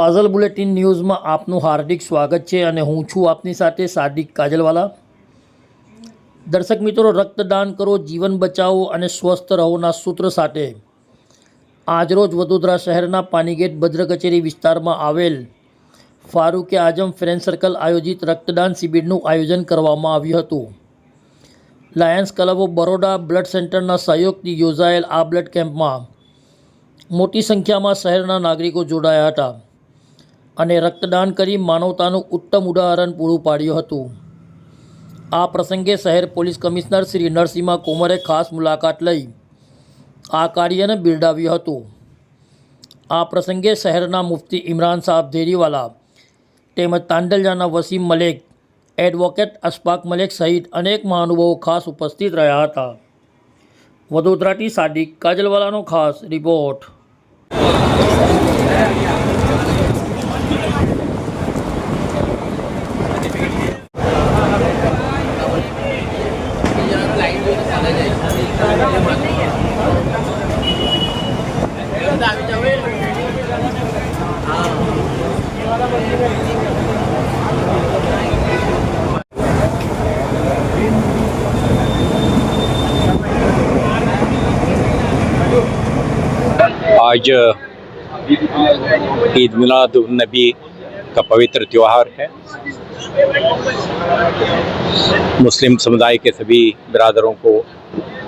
ફાઝલ bulletin ન્યૂઝમાં આપનું હાર્દિક સ્વાગત છે અને હું છું આપની સાથે સાદિક કાજલવાલા. દર્શક મિત્રો, રક્તદાન કરો, જીવન બચાવો અને સ્વસ્થ રહોના સૂત્ર સાથે. આજરોજ વડોદરા શહેરના પાનીગેટ ભદ્ર કચેરી વિસ્તારમાં આવેલ ફારૂકે આઝમ ફ્રેન્ડ સર્કલ આયોજિત રક્તદાન શિબિરનું આયોજન કરવામાં આવ્યું હતું. Lions club of Baroda blood સેન્ટરના સહયોગથી યોજાયેલ આ બ્લડ કેમ્પમાં મોટી સંખ્યામાં શહેરના નાગરિકો જોડાયા હતા. અને રક્તદાન કરી માનવતાનું ઉત્તમ ઉદાહરણ પૂરું પાડ્યું હતું. આ પ્રસંગે શહેર પોલીસ કમિશનર શ્રી નરસિંહા કોમરે ખાસ મુલાકાત લઈ આ કાર્યને બિરદાવ્યું હતું. આ પ્રસંગે શહેરના મુફ્તી ઇમરાન સાહેબ ધેરીવાલા તેમજ તાંડલજાના વસીમ મલેક, એડવોકેટ અશફાક મલેક સહિત અનેક મહાનુભાવો ખાસ ઉપસ્થિત રહ્યા હતા. વડોદરાથી સાદિક કાજલવાલાનો ખાસ રિપોર્ટ. आज ईद मिलाद नबी का पवित्र त्यौहार है। मुस्लिम समुदाय के सभी बिरादरों को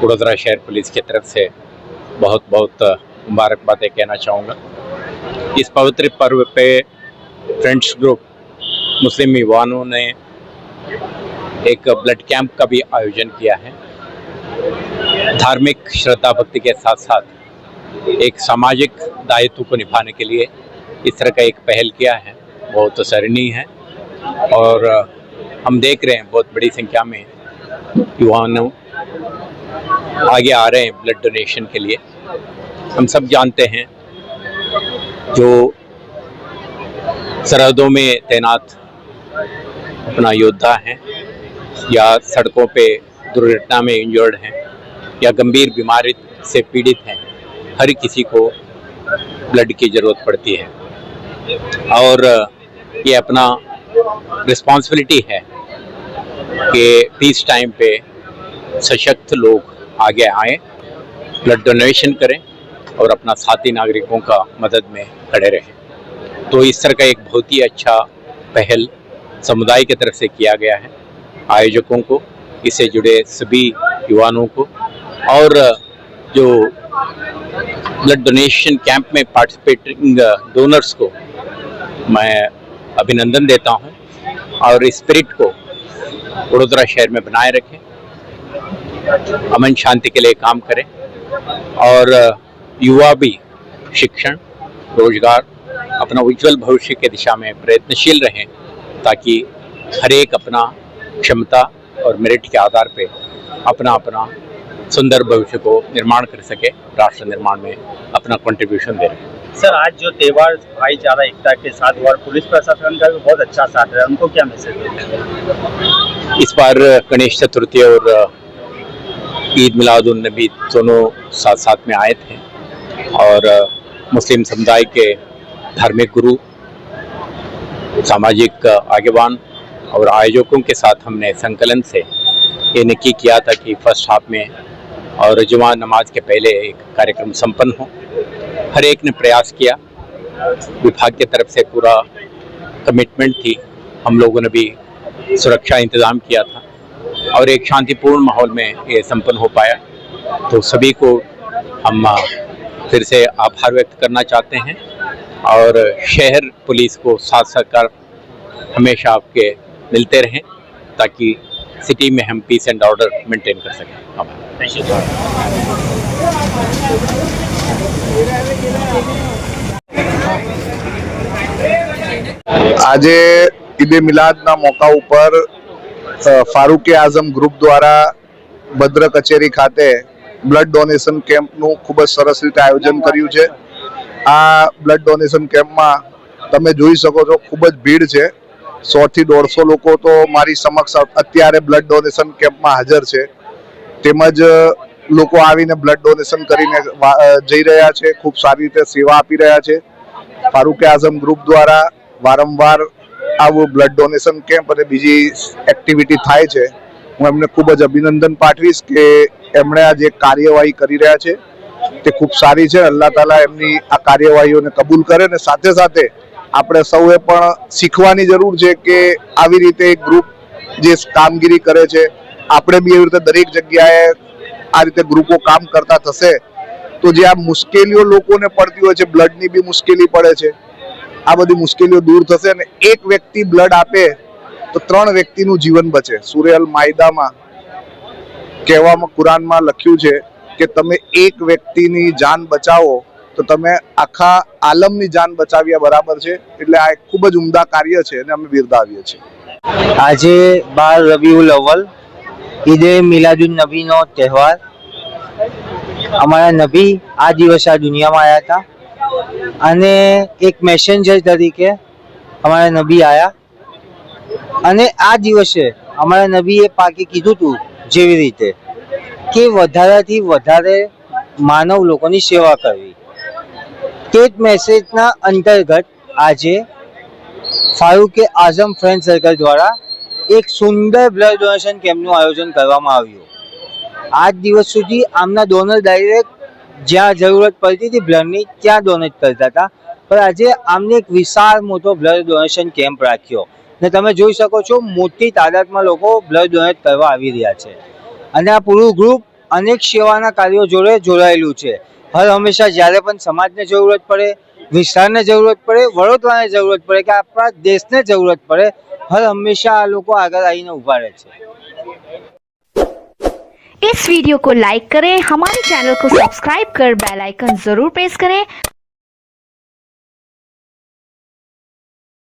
वडोदरा शहर पुलिस की तरफ़ से बहुत बहुत मुबारकबादें कहना चाहूँगा। इस पवित्र पर्व पे फ्रेंड्स ग्रुप, मुस्लिम युवाओं ने एक ब्लड कैंप का भी आयोजन किया है। धार्मिक श्रद्धा भक्ति के साथ साथ एक सामाजिक दायित्व को निभाने के लिए इस तरह का एक पहल किया है। बहुत सराहनीय है और हम देख रहे हैं बहुत बड़ी संख्या में युवाओं आगे आ रहे हैं ब्लड डोनेशन के लिए। हम सब जानते हैं जो सरहदों में तैनात अपना योद्धा हैं या सड़कों पे दुर्घटना में इंजर्ड हैं या गंभीर बीमारी से पीड़ित हैं। हर किसी को ब्लड की ज़रूरत पड़ती है। और ये अपना रिस्पॉन्सिबिलिटी है कि पीस टाइम पे सशक्त लोग आगे आए ब्लड डोनेशन करें और अपना साथी नागरिकों का मदद में खड़े रहें। तो इस तरह का एक बहुत ही अच्छा पहल समुदाय की तरफ़ से किया गया है, आयोजकों को, इससे जुड़े सभी युवाओं को। और जो ब्लड डोनेशन कैंप में पार्टिसिपेटिंग डोनर्स को मैं अभिनंदन देता हूँ और स्पिरिट को वडोदरा शहर में बनाए रखें। अमन शांति के लिए काम करें और युवा भी शिक्षण, रोज़गार, अपना उज्जवल भविष्य के दिशा में प्रयत्नशील रहें ताकि हर एक अपना क्षमता और मेरिट के आधार पे अपना अपना सुंदर भविष्य को निर्माण कर सके राष्ट्र निर्माण में अपना कंट्रीब्यूशन दे रहे हैं। सर आज जो त्यौहार भाईचारा एकता के साथ हुआ और पुलिस प्रशासन का भी बहुत अच्छा साथ है उनको क्या मैसेज देते हैं इस बार गणेश चतुर्थी और ईद मिलाद उन नबी दोनों साथ साथ में आए थे। और मुस्लिम समुदाय के धार्मिक गुरु सामाजिक आगेवान और आयोजकों के साथ हमने संकलन से ये नक्की किया था कि फ़र्स्ट हाफ़ में और जुमा नमाज़ के पहले एक कार्यक्रम संपन्न हो। हर एक ने प्रयास किया। विभाग की तरफ़ से पूरा कमिटमेंट थी। हम लोगों ने भी सुरक्षा इंतज़ाम किया था और एक शांतिपूर्ण माहौल में ये संपन्न हो पाया। तो सभी को हम फिर से आभार व्यक्त करना चाहते हैं और शहर पुलिस को साथ सहकार हमेशा आपके मिलते रहें ताकि सिटी में हम पीस एंड ऑर्डर मेंटेन कर सकें आभार थैंक यू આજે ઈદે મિલાદના મોકા ઉપર અ, ફારૂકે આઝમ ગ્રુપ દ્વારા ભદ્ર કચેરી ખાતે બ્લડ ડોનેશન કેમ્પનું ખૂબ જ સરસ રીતે આયોજન કર્યું છે આ બ્લડ ડોનેશન કેમ્પમાં તમે જોઈ શકો છો ખૂબ જ ભીડ છે સો થી દોઢસો લોકો તો મારી સમક્ષ અત્યારે બ્લડ ડોનેશન કેમ્પમાં હાજર છે. તેમજ લોકો આવીને બ્લડ ડોનેશન કરીને જઈ રહ્યા છે, ખૂબ સારી રીતે સેવા આપી રહ્યા છે. ફારૂક આઝમ ગ્રુપ દ્વારા વારંવાર આવું બ્લડ ડોનેશન કેમ્પ અને બીજી એક્ટિવિટી થાય છે. હું એમને ખૂબ જ અભિનંદન પાઠવીશ કે એમણે આ જે કાર્યવાહી કરી રહ્યા છે, તે ખૂબ સારી છે. અલ્લાહ તાલા એમની આ કાર્યવાહીઓને કબૂલ કરે અને સાથે સાથે આપણે સૌએ પણ શીખવાની જરૂર છે કે આવી રીતે એક ગ્રુપ જે કામગીરી કરે છે, આપણે બી એવી રીતે દરેક જગ્યાએ આ રીતે ગ્રુપો કામ કરતા થશે, તો જે આ મુશ્કેલીઓ લોકોને પડતી હોય છે બ્લડની બી મુશ્કેલી પડે છે, આ બધી મુશ્કેલીઓ દૂર થશે અને એક વ્યક્તિ બ્લડ આપે, તો ત્રણ વ્યક્તિનું જીવન બચે. સુરેલ માયદામાં કહેવામાં, કુરાનમાં લખ્યું છે કે તમે એક વ્યક્તિની જાન બચાવો તો તમે આખા આલમની જાન બચાવ્યા બરાબર છે. એટલે આ એક ખૂબ જ ઉમદા કાર્ય છે અને અમે બિરદાવીએ છીએ. આજે બાર રબીઉલ અવ્વલ, ઈદે મિલાદુન નબીનો તહેવાર. અમારા નબી આ દિવસે આ દુનિયામાં આવ્યા હતા. અને એક મેસેન્જર તરીકે અમારા નબી આવ્યા અને આ દિવસે અમારા નબીએ પાકે કીધું હતું જેવી રીતે કે વધારેથી વધારે માનવ લોકોની સેવા કરવી. તે જ મેસેજના અંતર્ગત આજે ફારૂકે આઝમ ફ્રેન્ડ સર્કલ દ્વારા એક સુંદર બ્લડ ડોનેશન કેમ્પનું આયોજન કરવામાં આવ્યું. આજ દિવસ સુધી આમના ડોનર ડાયરેક્ટ જ્યાં જરૂરત પડતી હતી બ્લડની ત્યાં ડોનેટ કરતા હતા. પણ આજે આમને એક વિશાળ મોટો બ્લડ ડોનેશન કેમ્પ રાખ્યો. ને તમે જોઈ શકો છો મોટી તાદાદમાં લોકો બ્લડ ડોનેટ કરવા આવી રહ્યા છે. અને આ પૂરું ગ્રુપ અનેક સેવાના કાર્યો જોડે જોડાયેલું છે. હર હંમેશા જ્યારે પણ સમાજને જરૂરત પડે વિસ્તારને જરૂરત પડે વડોદરાને જરૂરત પડે કે આપણા દેશને જરૂરત પડે હર હંમેશા આ લોકો આગળ આવીને ઊભા રહે છે इस वीडियो को लाइक करें हमारे चैनल को सब्सक्राइब कर बेल आइकन जरूर प्रेस करें